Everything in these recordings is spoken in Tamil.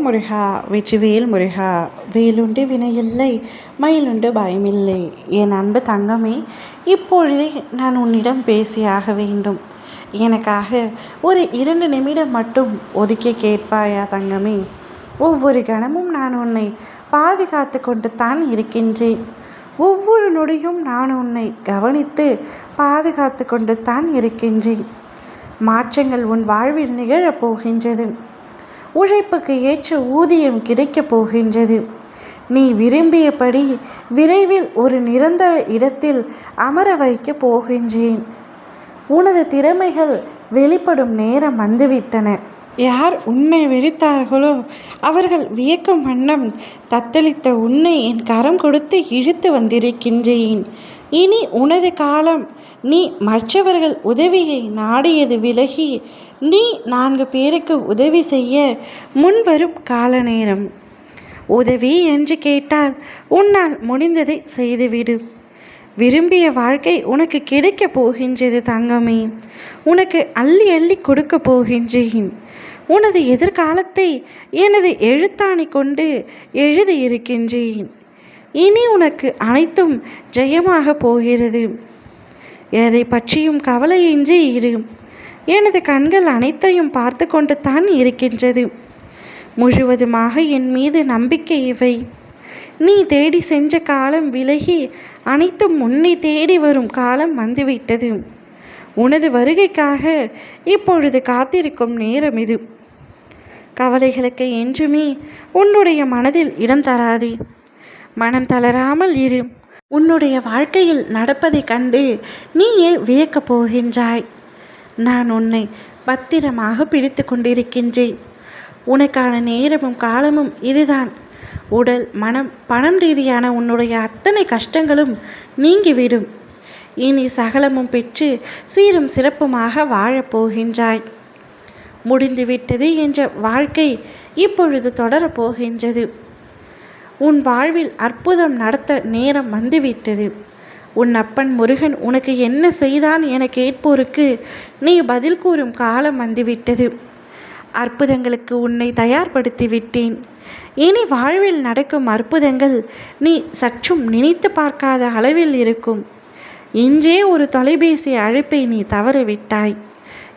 ஓம் முருகா வெற்றிவேல் முருகா வேலுண்டு வினையில்லை மயிலுண்டு பயமில்லை. என் அன்பு தங்கமே இப்பொழுதே நான் உன்னிடம் பேசியாக வேண்டும். எனக்காக ஒரு இரண்டு நிமிடம் மட்டும் ஒதுக்கி கேட்பாயா தங்கமே? ஒவ்வொரு கணமும் நான் உன்னை பாதுகாத்து கொண்டு தான் இருக்கின்றேன். ஒவ்வொரு நொடியும் நான் உன்னை கவனித்து பாதுகாத்து கொண்டு தான் இருக்கின்றேன். மாற்றங்கள் உன் வாழ்வில் நிகழப் போகின்றது. உழைப்புக்கு ஏற்ற ஊதியம் கிடைக்கப் போகின்றது. நீ விரும்பியபடி விரைவில் ஒரு நிரந்தர இடத்தில் அமர வைக்கப் போகின்றேன். உனது திறமைகள் வெளிப்படும் நேரம் வந்துவிட்டன. யார் உன்னை வெறித்தார்களோ? அவர்கள் வியக்கும் வண்ணம் தத்தளித்த உன்னை என் கரம் கொடுத்து இழுத்து வந்திருக்கின்றேன். இனி உனது காலம். நீ மற்றவர்கள் உதவியை நாடியது விலகி நீ நான்கு பேருக்கு உதவி செய்ய முன்வரும் கால நேரம் உதவி என்று கேட்டால் உன்னால் முடிந்ததை செய்துவிடு. விரும்பிய வாழ்க்கை உனக்கு கிடைக்கப் போகின்றது தங்கமே. உனக்கு அள்ளி அள்ளி கொடுக்க போகின்றேன். உனது எதிர்காலத்தை எனது எழுத்தாணி கொண்டு எழுதியிருக்கின்றேன் இனி உனக்கு அனைத்தும் ஜெயமாக போகிறது. எதை பற்றியும் கவலையின்றி இரு. எனது கண்கள் அனைத்தையும் பார்த்து கொண்டு தான் இருக்கின்றது. முழுவதுமாக என் மீது நம்பிக்கை இவை. நீ தேடி சென்ற காலம் விலகி அனைத்தும் உன்னை தேடி வரும் காலம் வந்துவிட்டது. உனது வருகைக்காக இப்பொழுது காத்திருக்கும் நேரம் இது. கவலைகளுக்கு என்றுமே உன்னுடைய மனதில் இடம் தராதே. மனம் தளராமல் இரு. உன்னுடைய வாழ்க்கையில் நடப்பதைக் கண்டு நீயே வியக்கப் போகின்றாய். நான் உன்னை பத்திரமாக பிடித்து கொண்டிருக்கின்றேன். உனக்கான நேரமும் காலமும் இதுதான். உடல் மனம் பணம் ரீதியான உன்னுடைய அத்தனை கஷ்டங்களும் நீங்கிவிடும். இனி சகலமும் பெற்று சீரும் சிறப்புமாக வாழப்போகின்றாய். முடிந்துவிட்டது என்ற வாழ்க்கை இப்பொழுது தொடரப்போகின்றது. உன் வாழ்வில் அற்புதம் நடத்த நேரம் வந்துவிட்டது. உன் அப்பன் முருகன் உனக்கு என்ன செய்தான் என கேட்போருக்கு நீ பதில் கூறும் காலம் வந்துவிட்டது. அற்புதங்களுக்கு உன்னை தயார்படுத்தி விட்டேன் இனி வாழ்வில் நடக்கும் அற்புதங்கள் நீ சற்றும் நினைத்து பார்க்காத அளவில் இருக்கும். இன்றே ஒரு தொலைபேசி அழைப்பை நீ தவறவிட்டாய்.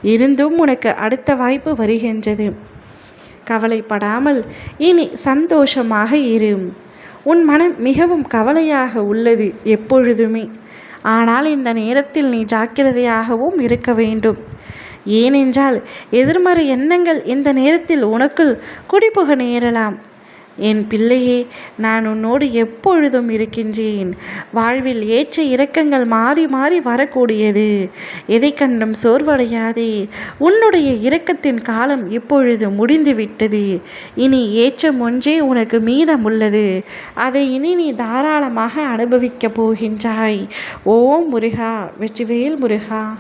இருந்தும் உனக்கு அடுத்த வாய்ப்பு வருகின்றது. கவலைப்படாமல் இனி சந்தோஷமாக இரு. உன் மனம் மிகவும் கவலையாக உள்ளது எப்பொழுதுமே. ஆனால் இந்த நேரத்தில் நீ ஜாக்கிரதையாகவும் இருக்க வேண்டும். ஏனென்றால் எதிர்மறை எண்ணங்கள் இந்த நேரத்தில் உனக்குள் குடிபுக நேரலாம். என் பிள்ளையே நான் உன்னோடு எப்பொழுதும் இருக்கின்றேன். வாழ்வில் ஏற்ற இறக்கங்கள் மாறி மாறி வரக்கூடியது. எதை கண்டும் சோர்வடையாதே. உன்னுடைய இரக்கத்தின் காலம் இப்பொழுது முடிந்துவிட்டது. இனி ஏற்றம் ஒன்றே உனக்கு மீதம் உள்ளது அதை இனி நீ தாராளமாக அனுபவிக்கப் போகின்றாய். ஓம் முருகா வெற்றிவேல் முருகா.